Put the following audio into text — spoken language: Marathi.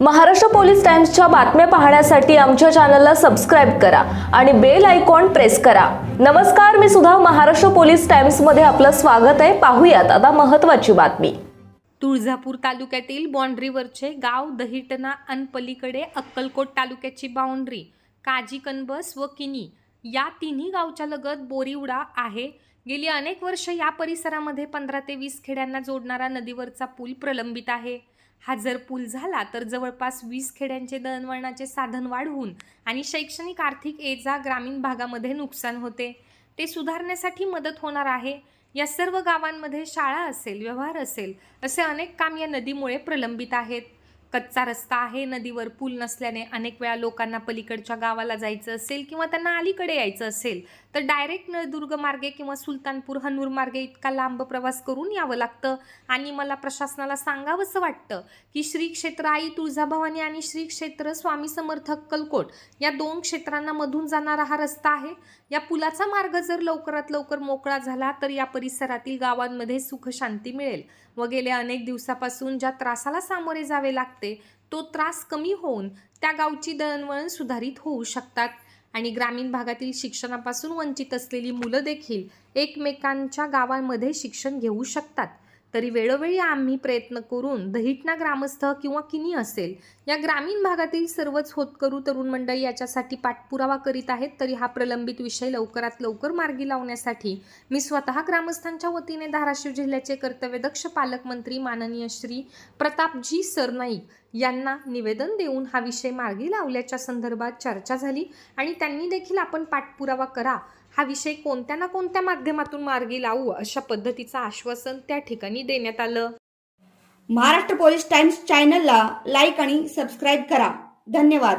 महाराष्ट्र पोलीस टाइम्सच्या बातम्या पाहण्यासाठी आमच्या चॅनलला सबस्क्राईब करा आणि बेल आयकॉन प्रेस करा. नमस्कार मी सुद्धा महाराष्ट्र पोलीस टाइम्समध्ये आपलं स्वागत आहे. पाहूयात आता महत्त्वाची बातमी. तुळजापूर तालुक्यातील बाँड्रीवरचे गाव दहिटना अनपलीकडे अक्कलकोट तालुक्याची बाउंड्री काजी कनबस व किनी या तिन्ही गावच्या लगत बोरीवडा आहे. गेली अनेक वर्ष या परिसरामध्ये पंधरा ते वीस खेड्यांना जोडणारा नदीवरचा पूल प्रलंबित आहे. हा जर पूल झाला तर जवळपास वीस खेड्यांचे दळणवळणाचे साधन वाढवून आणि शैक्षणिक आर्थिक एजा ग्रामीण भागामध्ये नुकसान होते. ते सुधारण्यासाठी मदत होणार आहे. या सर्व गावांमध्ये शाळा असेल व्यवहार असेल असे अनेक काम या नदीमुळे प्रलंबित आहेत. कच्चा रस्ता आहे नदीवर पूल नसल्याने अनेक वेळा लोकांना पलीकडच्या गावाला जायचं असेल किंवा त्यांना अलीकडे यायचं असेल तर डायरेक्ट नळदुर्ग मार्गे किंवा सुलतानपूर हनूर मार्गे इतका लांब प्रवास करून यावं लागतं. आणि मला प्रशासनाला सांगावंसं वाटतं की श्री क्षेत्र आई तुळजाभवानी आणि श्री क्षेत्र स्वामी समर्थ अक्कलकोट या दोन क्षेत्रांना मधून जाणारा हा रस्ता आहे. या पुलाचा मार्ग जर लवकरात लवकर मोकळा झाला तर या परिसरातील गावांमध्ये सुखशांती मिळेल व गेल्या अनेक दिवसापासून ज्या त्रासाला सामोरे जावे लागते तो त्रास कमी होऊन त्या गावची दळणवळण सुधारित होऊ शकतात. आणि ग्रामीण भागातील शिक्षणापासून वंचित असलेली मुलं देखील एकमेकांच्या गावांमध्ये शिक्षण घेऊ शकतात. तरी वेळोवेळी आम्ही प्रयत्न करून दहिटना ग्रामस्थ किंवा किनी असेल या ग्रामीण भागातील सर्वच होतकरू तरुण मंडळी याच्यासाठी पाठपुरावा करीत आहेत तरी हा प्रलंबित विषय लवकरात लवकर मार्गी लावण्यासाठी मी स्वतः ग्रामस्थांच्या वतीने धाराशिव जिल्ह्याचे कर्तव्यदक्ष पालकमंत्री माननीय श्री प्रतापजी सरनाईक यांना निवेदन देऊन हा विषय मार्गी लावल्याच्या संदर्भात चर्चा झाली आणि त्यांनी देखील आपण पाठपुरावा करा हा विषय कोणत्या ना कोणत्या माध्यमातून मार्गी लावू अशा पद्धतीचं आश्वासन त्या ठिकाणी देण्यात आलं. महाराष्ट्र पोलीस टाइम्स चॅनलला लाईक आणि सबस्क्राईब करा. धन्यवाद.